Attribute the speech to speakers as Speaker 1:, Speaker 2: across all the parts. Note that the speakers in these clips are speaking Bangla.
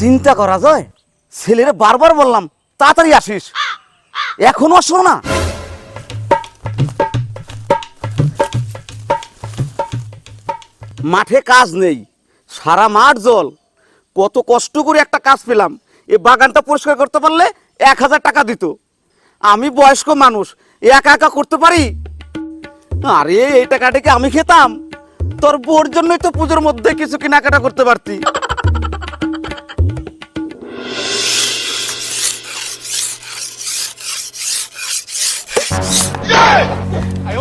Speaker 1: চিন্তা করা যায়? ছেলেরে বারবার বললাম, তাড়াতাড়ি আসিস। এখনও আসো না। মাঠে কাজ নেই, সারা মাঠ জল। কত কষ্ট করে একটা কাজ পেলাম, এ বাগানটা পরিষ্কার করতে পারলে এক হাজার টাকা দিত। আমি বয়স্ক মানুষ, একা একা করতে পারি? আরে, এই টাকাটা কি আমি খেতাম? তোর বোর জন্যই তো পুজোর মধ্যে কিছু কেনাকাটা করতে পারতি।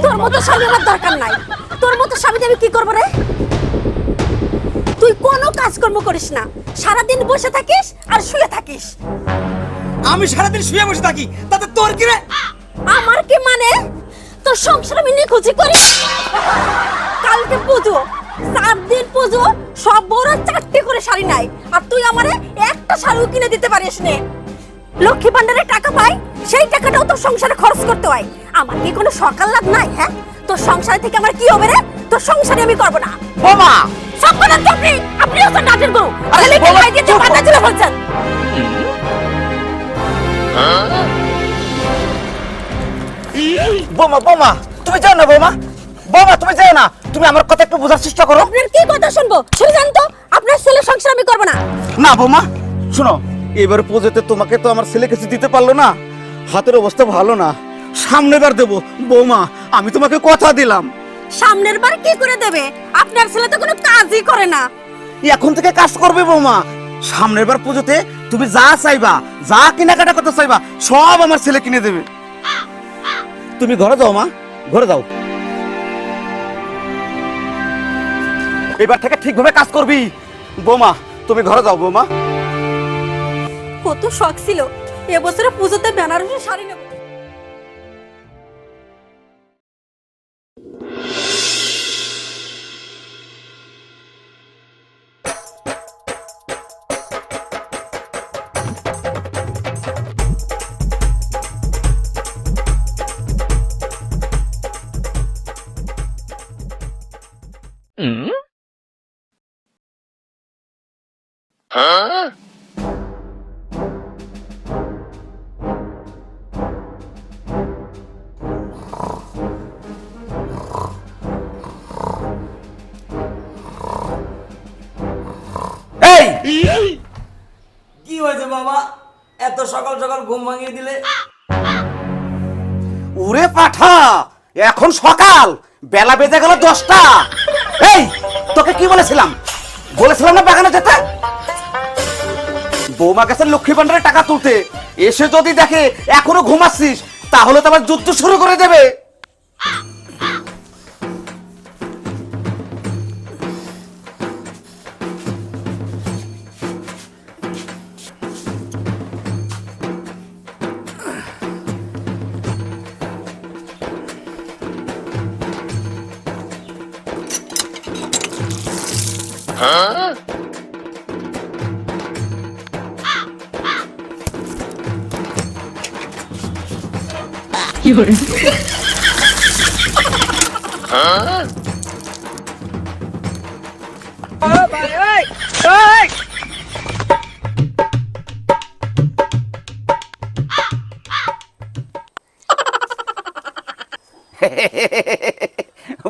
Speaker 2: তোর মতো স্বামী আমার দরকার নাই। তোর মতো স্বামী আমি কি করব রে? তুই কোনো কাজকর্ম করিস না। সারাদিন বসে থাকিস আর শুয়ে থাকিস।
Speaker 3: আমি সারাদিন শুয়ে বসে থাকি তাতে তোর কি রে?
Speaker 2: আমার কি মানে? তোর সংসার আমি নিখুঁজি করি। কালকে পুজো সাত দিন পুজো সব বড় চারটে করে শাড়ি নাই আর তুই আমারে একটা শাড়িও কিনে দিতে পারিস নে। লক্ষ্মী ভান্ডারে টাকা পাই সেই টাকাটাও তোর সংসারে খরচ করতে হয়। আমার কি কোনো সকাল লাভ নাই হ্যাঁ? তোর সংসার থেকে আমার কি হবে রে? তোর সংসারে আমি করব না।
Speaker 1: বোমা!
Speaker 2: সকলের আপনি আপনিও তো নাচের গরু
Speaker 1: আরে
Speaker 2: ছেলেকে
Speaker 1: বাবা,
Speaker 2: খাই দিতে পাতা। ছিল বলছেন।
Speaker 1: বোমা বোমা তুমি যাও না বোমা। বোমা তুমি যাও না। তুমি আমার কথা একটু বোঝার চেষ্টা করো।
Speaker 2: আপনার কি কথা শুনব? শুনছেন তো আপনার ছেলে সংসার আমি করব না।
Speaker 1: না বোমা শোনো এবার পুজোতে তোমাকে তো আমার ছেলে কিছু দিতে পারল না। হাতের অবস্থা ভালো না। সামনের বার দেবো। বৌমা আমি তোমাকে কথা দিলাম।
Speaker 2: সামনের বার কি করে দেবে? আপনার ছেলে তো কোনো কাজই করে না।
Speaker 1: এখন থেকে কাজ করবে বৌমা। সামনের বার পুজোতে তুমি যা চাইবা যা কেনাকাটা করতে চাইবা সব আমার ছেলে কিনে দেবে। তুমি ঘরে যাও মা। ঘরে যাও। এবার থেকে ঠিকভাবে কাজ করবি। বৌমা তুমি ঘরে যাও বৌমা।
Speaker 2: কত শখ ছিল। এবছরে পুজোতে বেনারসি শাড়ি নেব।
Speaker 3: ঘুম ভাঙিয়ে দিলে।
Speaker 1: উড়ে পাঠা, এখন সকাল, বেলা বেজে গেল দশটা। এই, তোকে কি বলেছিলাম? বলেছিলাম না বাগানে যেতে? বৌমা গেছে লক্ষ্মী ভান্ডারে টাকা তুলতে। এসে যদি দেখে এখনও ঘুমাচ্ছিস, তাহলে তো আবার যুদ্ধ শুরু করে দেবে।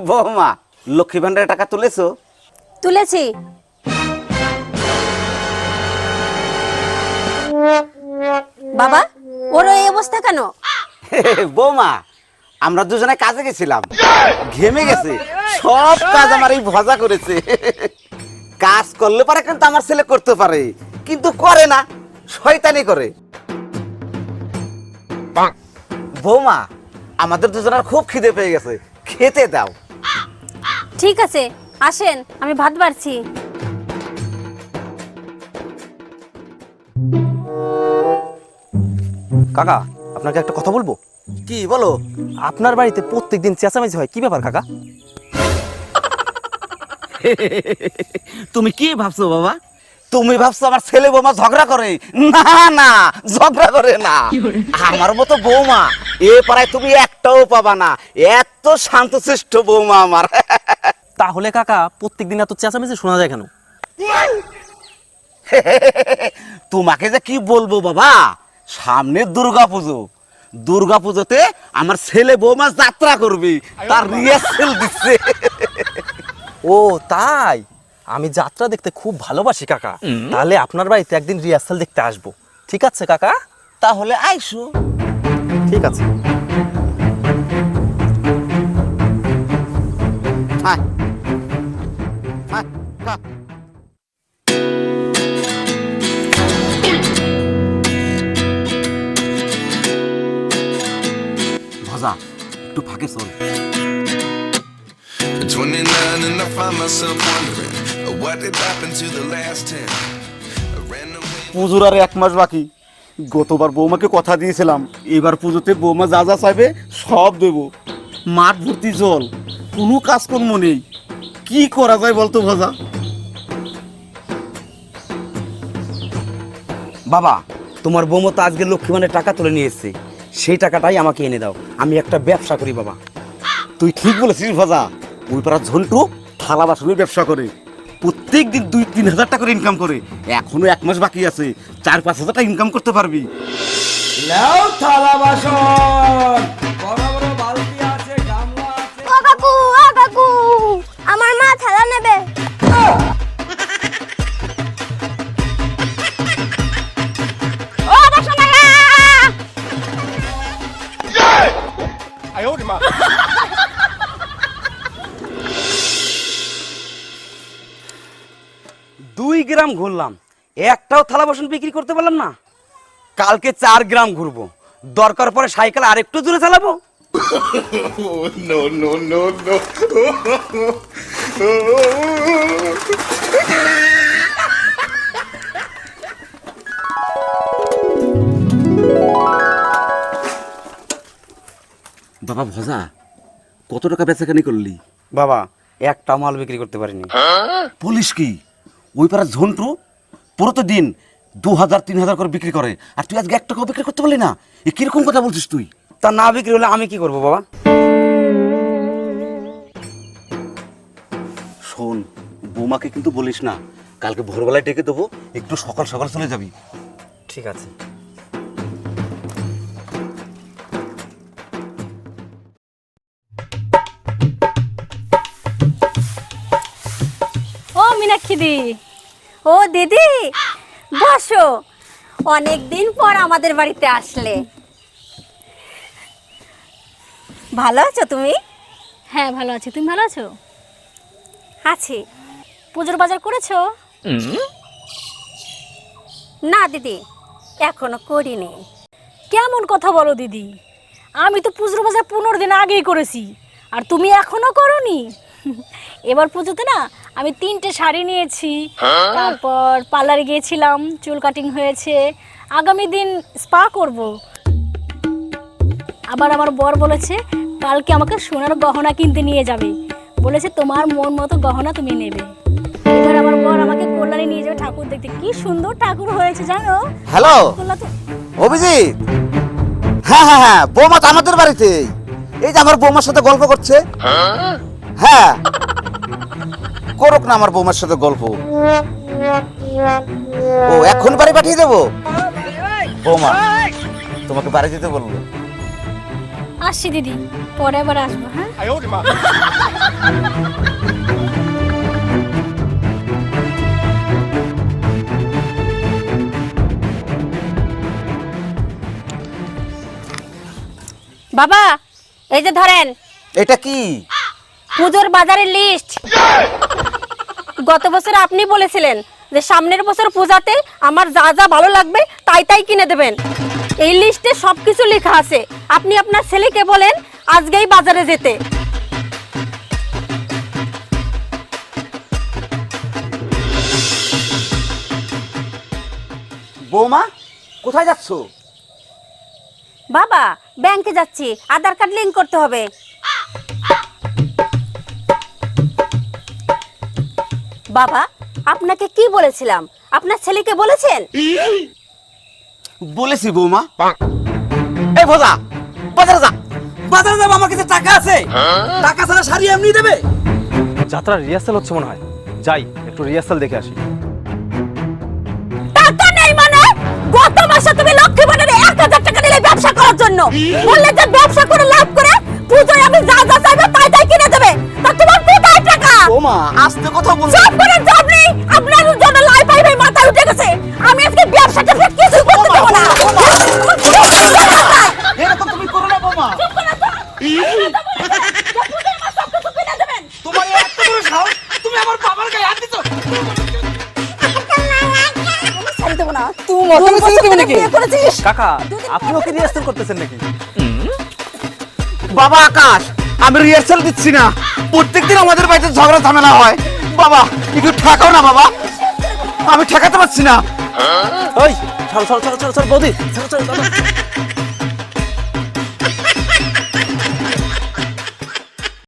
Speaker 1: বৌমা লক্ষ্মী ভান্ডারে টাকা তুলেছো?
Speaker 2: তুলেছি। বাবা ওর এই অবস্থা কেন?
Speaker 1: বৌমা আমরা দুজনে কাজে গেছিলাম। ঘেমে গেছে। সব কাজ আমার এই ভজা করেছে। কাজ করলে পারে কিন্তু আমার ছেলে করতে পারে। কিন্তু করে না শয়তানি করে। বৌমা আমাদের দুজনের খুব খিদে পেয়ে গেছে। খেতে দাও।
Speaker 2: ঠিক আছে আসেন আমি ভাত বাড়ছি।
Speaker 4: কাকা আপনাকে একটা কথা বলব?
Speaker 1: কি বলো?
Speaker 4: আপনার বাড়িতে প্রত্যেকদিন চেঁচামেচি হয় কি ব্যাপার কাকা?
Speaker 1: তুমি কি ভাবছ বাবা? তুমি ভাবছ আমার ছেলে বৌমা ঝগড়া করে? না না ঝগড়া করে না। আমার মতো বৌমা এ পাড়ায় তুমি একটাও পাবা না। এত শান্তশিষ্ট বৌমা আমার।
Speaker 4: তাহলে কাকা প্রত্যেকদিন এত চেঁচামেচি শোনা যায় কেন?
Speaker 1: তোমাকে যে কি বলব বাবা? সামনে দুর্গা পুজো দুর্গা পুজোতে আমার ছেলে বৌমা যাত্রা করবে। তার রিহার্সেল দিচ্ছে।
Speaker 4: ও তাই? আমি যাত্রা দেখতে খুব ভালোবাসি কাকা। তাহলে আপনার বাড়িতে একদিন রিহার্সাল দেখতে আসব। ঠিক আছে কাকা?
Speaker 1: তাহলে আইসো।
Speaker 4: ঠিক আছে।
Speaker 5: 10. I ran away.
Speaker 1: পুজোর আর এক মাস বাকি। গতবার বৌমাকে কথা দিয়েছিলাম এবার পুজোতে বৌমা যা যা চাইবে সব দেব। মাঠ ভর্তি জল কোনো কাজকর্ম নেই। কি করা যায় বলতো ভাজা?
Speaker 6: বাবা তোমার বৌমা তো আজকে লক্ষ্মী মানে টাকা তুলে নিয়ে এসছে। সেই টাকাটাই আমাকে এনে দাও। আমি একটা ব্যবসা করি বাবা।
Speaker 1: তুই ঠিক বলেছিস ভাজা। ওই পাড়ার ঝন্টু থালা বাসনের ব্যবসা করে। প্রত্যেক দিন দুই তিন হাজার টাকা করে ইনকাম করে। এখনও এক মাস বাকি আছে। চার পাঁচ হাজার টাকা ইনকাম করতে পারবি।
Speaker 3: লাও থালা বাসন। বড় বড় বালতি আছে গামলা আছে।
Speaker 2: ও কাকু ও কাকু আমার মা থালা নেবে।
Speaker 6: গ্রাম ঘুরলাম। একটাও থালা বাসন বিক্রি করতে পারলাম না। কালকে চার গ্রাম ঘুরবো। দরকার পরে সাইকেল আরেকটু দূরে চালাবো।
Speaker 1: বাবা ভজা কত টাকা বেচাকানি করলি?
Speaker 6: বাবা একটা মাল বিক্রি করতে পারিনি।
Speaker 1: পুলিশ কি? ওই পাড়ার ঝন্টু প্রতিদিন দু হাজার তিন হাজার করে বিক্রি করে। আর তুই আজকে এক টাকাও বিক্রি করতে পারলি না? এ কীরকম কথা বলছিস তুই?
Speaker 6: তা না বিক্রি হলে আমি কি করব বাবা?
Speaker 1: শোন বৌমাকে কিন্তু বলিস না কালকে ভোরবেলায় ডেকে দেবো একটু সকাল সকাল চলে যাবি।
Speaker 4: ঠিক আছে।
Speaker 2: মীনাক্ষী দি ও দিদি বসো। অনেক দিন পর আমাদের বাড়িতে আসলে। ভালো আছো তুমি?
Speaker 7: হ্যাঁ ভালো আছি। তুমি ভালো আছো?
Speaker 2: আছি।
Speaker 7: পুজোর বাজার করেছ?
Speaker 2: না দিদি এখনও করিনি।
Speaker 7: কেমন কথা বলো দিদি? আমি তো পুজোর বাজার পনেরো দিন আগেই করেছি। আর তুমি এখনও করনি? এবার পুজোতে না আমি তিনটে শাড়ি নিয়েছি। তারপর পার্লারে গিয়েছিলাম চুল কাটিং হয়েছে। আগামী দিন স্পা করব। আবার আমার বর বলেছে কালকে আমাকে সোনার গহনা কিনতে নিয়ে যাবে। বলেছে তোমার মন মতো গহনা তুমি নেবে। এবার আমার বর আমাকে কল্যাণে নিয়ে যাবে ঠাকুর দেখতে। কি সুন্দর ঠাকুর হয়েছে জানো?
Speaker 1: হ্যালো? অভিজিৎ? হ্যাঁ হ্যাঁ হ্যাঁ বৌমা তো আমাদের বাড়িতে এই যে আমার বৌমার সাথে গল্প করছে। হ্যাঁ। করুক না আমার বৌমার সাথে গল্প। ও এখন বাড়ি পাঠিয়ে দেবো? বৌমা তোমাকে বাড়ি যেতে বলব।
Speaker 7: আসছি দিদি পরে আবার আসব হ্যাঁ?
Speaker 2: বাবা এই যে ধরেন।
Speaker 1: এটা কি?
Speaker 2: পুজোর বাজারের লিস্ট গত বছর আপনি বলেছিলেন যে সামনের বছর পূজাতে আমার যা যা ভালো লাগবে তাই তাই কিনে দেবেন। এই লিস্টে সবকিছু লেখা আছে। আপনি আপনার ছেলেকে বলেন আজকেই বাজারে যেতে।
Speaker 1: বৌমা কোথায় যাচ্ছো?
Speaker 2: বাবা ব্যাংকে যাচ্ছি। আধার কার্ড লিংক করতে হবে। বাবা আপনাকে কি বলেছিলাম? আপনার ছেলেকে বলেছেন?
Speaker 1: বলেছি বৌমা। এই ভোজা বাজারে যা।
Speaker 6: বাজারে আমার কাছে টাকা আছে। টাকা ছাড়া শাড়ি এমনি দেবে?
Speaker 4: রিহার্সাল হচ্ছে মনে হয়। যাই একটু রিহার্সাল দেখে আসি।
Speaker 2: টাকা নেই মানে? গত মাসে তুমি লক্ষ্মী এক হাজার টাকা ব্যবসা করার জন্য। বললে যে ব্যবসা করে লাভ করে পুজোয় আমি যা যা চাইব তাই তাই কিনে দেবে। তা তোমার
Speaker 1: ওমা আস্তে কথা বল।
Speaker 2: সব করে জব নেই। আপনার জন্য লাই পাই ভাই মাথায় উঠে গেছে। আমি আজকে ব্যবসাটা ফের কিছু করতে দেবো না।
Speaker 1: এরকম তুমি করো না বোমা তোমার এত বড় সাহস তুমি আমার বাবার গায়ে হাত দিছো?
Speaker 2: ছাড়ি দেবো না। তুই ছেড়ে দেবে নাকি? বিয়ে করেছিস।
Speaker 4: কাকা আপনিও কি রিহার্সাল করতেছেন নাকি?
Speaker 1: বাবা আকাশ আমি রিহার্সাল দিচ্ছি না। প্রত্যেকদিন আমাদের বাড়িতে ঝগড়া, ঝামেলা হয়। বাবা, একটু ঠেকাও না, বাবা। আমি ঠেকাতে পারছি না।
Speaker 4: ওই চল চল চল চল চল বৌদি। চল চল